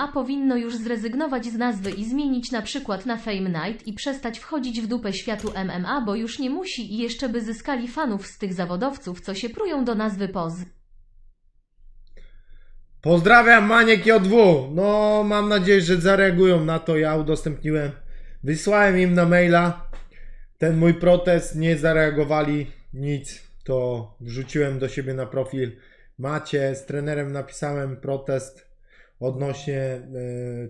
MMA powinno już zrezygnować z nazwy i zmienić na przykład na Fame Night i przestać wchodzić w dupę światu MMA, bo już nie musi i jeszcze by zyskali fanów z tych zawodowców, co się prują do nazwy POZ. Pozdrawiam Maniek JW. No, mam nadzieję, że zareagują na to. Ja udostępniłem, wysłałem im na maila ten mój protest. Nie zareagowali nic. To wrzuciłem do siebie na profil. Macie, z trenerem napisałem protest odnośnie e,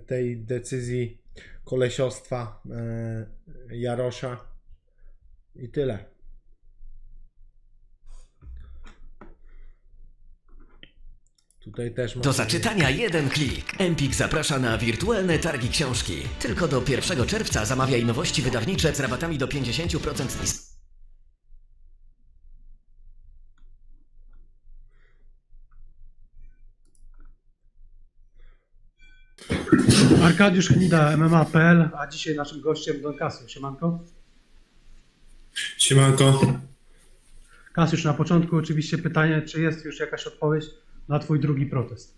tej decyzji kolesiostwa e, Jarosza. I tyle. Tutaj też Do zaczytania jeden klik. Empik zaprasza na wirtualne targi książki. Tylko do 1 czerwca zamawiaj nowości wydawnicze z rabatami do 50% nis. Arkadiusz Chnida, MMA.pl, a dzisiaj naszym gościem Don Kasiusz. Siemanko. Siemanko. Kasiusz, na początku oczywiście pytanie, czy jest już jakaś odpowiedź na twój drugi protest?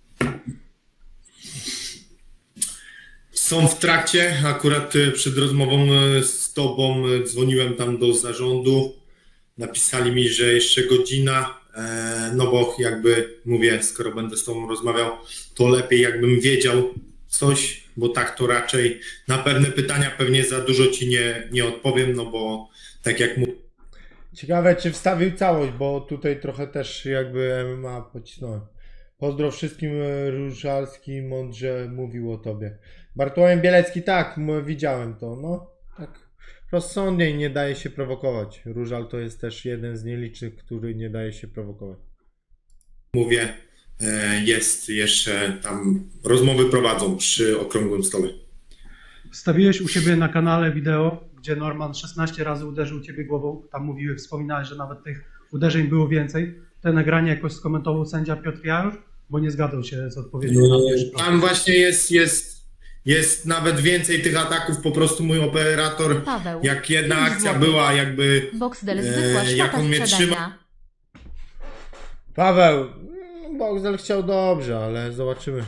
Są w trakcie. Akurat e, przed rozmową e, z Tobą e, dzwoniłem tam do zarządu. Napisali mi, że jeszcze godzina. No bo jakby mówię, skoro będę z Tobą rozmawiał, to lepiej jakbym wiedział coś, bo tak to raczej na pewne pytania pewnie za dużo Ci nie, nie odpowiem, no bo tak jak mówię, Ciekawe, czy wstawił całość, bo tutaj trochę też jakby MMA pocisnąłem. Pozdro wszystkim, e, Różalski mądrze mówił o tobie. Bartłomiej Bielecki, tak, widziałem to, no, tak rozsądnie i nie daje się prowokować. Różal to jest też jeden z nielicznych, który nie daje się prowokować. mówię jest jeszcze tam rozmowy prowadzą przy okrągłym stole. Wstawiłeś u siebie na kanale wideo, gdzie Norman 16 razy uderzył ciebie głową. Tam mówiłeś, wspominałeś, że nawet tych uderzeń było więcej. Te nagranie jakoś skomentował sędzia Piotr Jarosz, bo nie zgadzał się z odpowiedzią na pierwszy Tam właśnie jest, jest, jest nawet więcej tych ataków. Po prostu mój operator, Paweł. jak jedna pięć akcja złotych. była, jakby Boxdel E, zwykła jak szmata on mnie sprzedania. Paweł, Boxdel chciał dobrze, ale zobaczymy.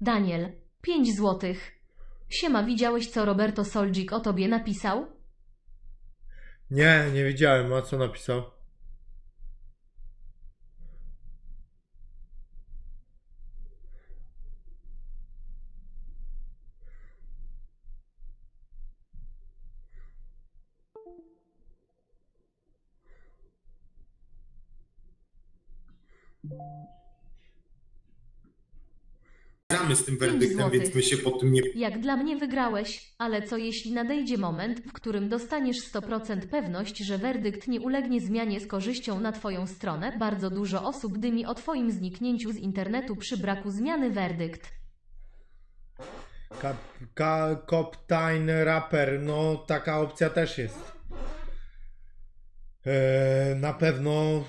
Daniel. 5 złotych. Siema, widziałeś co Roberto Soldzik o tobie napisał? Nie, nie widziałem, a co napisał? Gramy z tym werdyktem, złotych. więc my się po tym nie Jak dla mnie wygrałeś, ale co jeśli nadejdzie moment, w którym dostaniesz 100% pewność, że werdykt nie ulegnie zmianie z korzyścią na Twoją stronę? Bardzo dużo osób dymi o Twoim zniknięciu z internetu przy braku zmiany werdykt. Ka, ka, Rapper, no taka opcja też jest. E, na pewno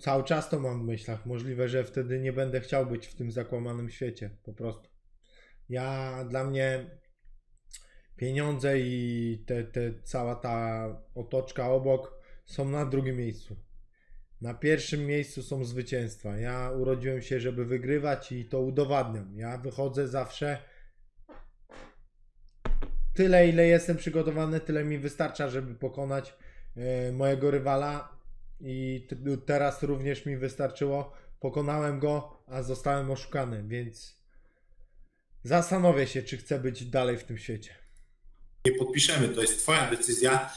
cały czas to mam w myślach. Możliwe, że wtedy nie będę chciał być w tym zakłamanym świecie. Po prostu. Ja, dla mnie pieniądze i te, te, cała ta otoczka obok są na drugim miejscu. Na pierwszym miejscu są zwycięstwa. Ja urodziłem się, żeby wygrywać i to udowadniam. Ja wychodzę zawsze tyle, ile jestem przygotowany, tyle mi wystarcza, żeby pokonać e, mojego rywala. I t- teraz również mi wystarczyło. Pokonałem go, a zostałem oszukany, więc zastanowię się, czy chcę być dalej w tym świecie. nie podpiszemy. To jest Twoja decyzja.